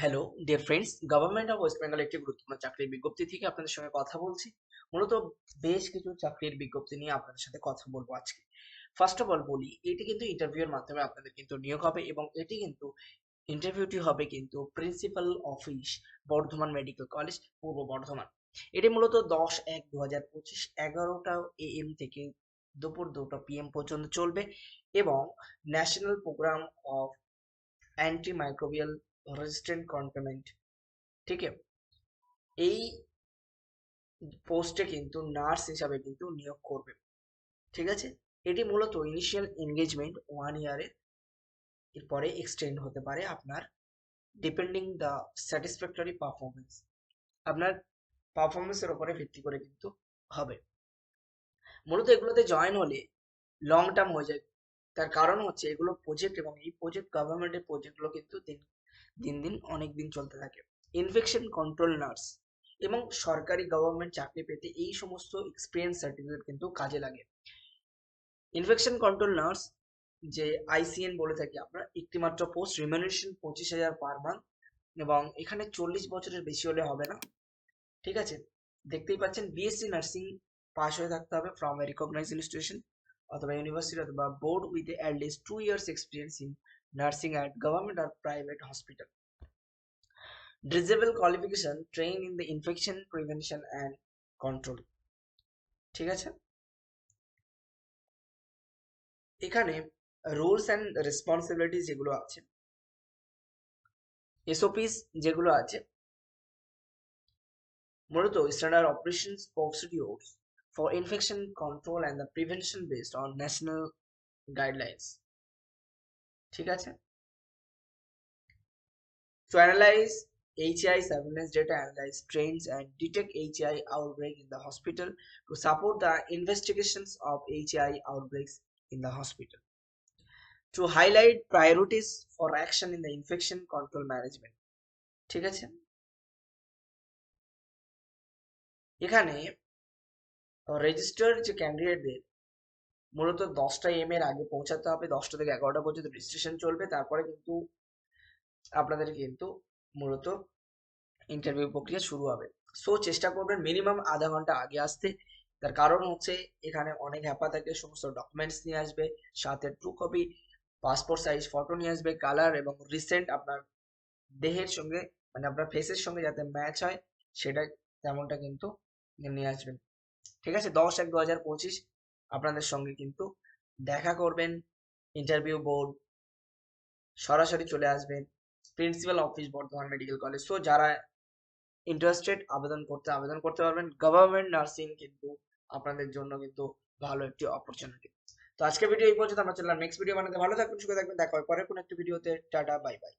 Hello dear friends government of West Bengal একটি গুরুত্বপূর্ণ চাকরির বিজ্ঞপ্তি থেকে আপনাদের সঙ্গে কথা বলছি। মূলত বেশ কিছু চাকরির বিজ্ঞপ্তি নিয়ে আপনাদের সাথে কথা বলব আজকে। ফার্স্ট অফ অল বলি, এটি কিন্তু ইন্টারভিউর মাধ্যমে আপনাদের কিন্তু নিয়োগ হবে এবং এটি কিন্তু ইন্টারভিউটি হবে কিন্তু principal office Bardhaman medical college পূর্ব বর্ধমান। এটি মূলত দশ এক দু হাজার পঁচিশ এগারোটা এ এম থেকে দুপুর দুটো পিএম পর্যন্ত চলবে এবং national programme of anti resistant containment ঠিক আছে? এই পোস্টে কিন্তু নার্স হিসাবে কিন্তু নিয়োগ করবে। ঠিক আছে? এটি মূলত ইনিশিয়াল এনগেজমেন্ট ওয়ান ইয়ারের এরপরে এক্সটেন্ড হতে পারে আপনার ডিপেন্ডিং দ্য স্যাটিসফ্যাক্টরি পারফরমেন্স আপনার পারফরমেন্সের উপরে ভিত্তি করে কিন্তু হবে। মূলত এগুলোতে জয়েন হলে লং টার্ম হয়ে যায়। তার কারণ হচ্ছে এগুলো প্রজেক্ট এবং এই প্রজেক্ট গভর্নমেন্টের প্রজেক্টগুলো কিন্তু দিন দিন দিন অনেক দিন চলতে থাকে। ইনফেকশন কন্ট্রোল নার্স এবং সরকারি গভর্নমেন্ট চাকরি পেতে এই সমস্ত এক্সপিরিয়েন্স সার্টিফিকেট কিন্তু কাজে লাগে। ইনফেকশন কন্ট্রোল নার্স যে আইসিএন বলে থাকি আমরা একটি মাত্র পোস্ট রিমিউনারেশন পঁচিশ হাজার পার মান্থ এবং এখানে চল্লিশ বছরের বেশি হলে হবে না। ঠিক আছে? দেখতেই পাচ্ছেন বিএসসি নার্সিং পাস হয়ে থাকতে হবে ফ্রম এ রিকগনাইজ ইনস্টিটিউশন অথবা ইউনিভার্সিটি অথবা board with at least two years experience in nursing at government or private hospital. Disable qualification trained in the infection prevention and control. ঠিক আছে এখানে rules and responsibility যেগুলো আছে এসওপিস যেগুলো আছে, মূলত standard operations procedures for infection control and the prevention based on national guidelines ঠিক আছে to analyze HI surveillance data, analyze trends and detect HI outbreak in the hospital to support the investigations of HI outbreaks in the hospital. To highlight priorities for action in the infection control management. ঠিক আছে এখানে registered যে ক্যান্ডিডেটদের মূলত দশটা M এর আগে পৌঁছাতে হবে, দশটা থেকে এগারোটা পর্যন্ত রেজিস্ট্রেশন চলবে, তারপরে কিন্তু আপনাদের কিন্তু মূলত ইন্টারভিউ প্রক্রিয়া শুরু হবে। সো চেষ্টা করবেন মিনিমাম আধা ঘণ্টা আগে আসতে। তার কারণ হচ্ছে এখানে অনেক হ্যাপা থাকে, সমস্ত ডকুমেন্টস নিয়ে আসবে, সাথে true copy passport size photo নিয়ে আসবে কালার এবং রিসেন্ট আপনার দেহের সঙ্গে মানে আপনার ফেসের সঙ্গে যাতে ম্যাচ হয়, সেটা তেমনটা কিন্তু নিয়ে আসবেন। ঠিক আছে? দশ এক দু হাজার পঁচিশ আপনাদের সঙ্গে কিন্তু দেখা করবেন ইন্টারভিউ বোর্ড সরাসরি চলে আসবেন principal office Bardhaman medical college so যারা ইন্টারেস্টেড আবেদন করতে আবেদন করতে পারবেন। গভর্নমেন্ট নার্সিং কিন্তু আপনাদের জন্য কিন্তু ভালো একটি অপরচুনিটি তো আজকে ভিডিও এই পর্যন্ত, আমরা চললাম নেক্সট ভিডিও বানাতে ভালো থাকবেন, সুখে থাকবেন, দেখা হয় পরে কোনো একটি ভিডিওতে টাটা বাই বাই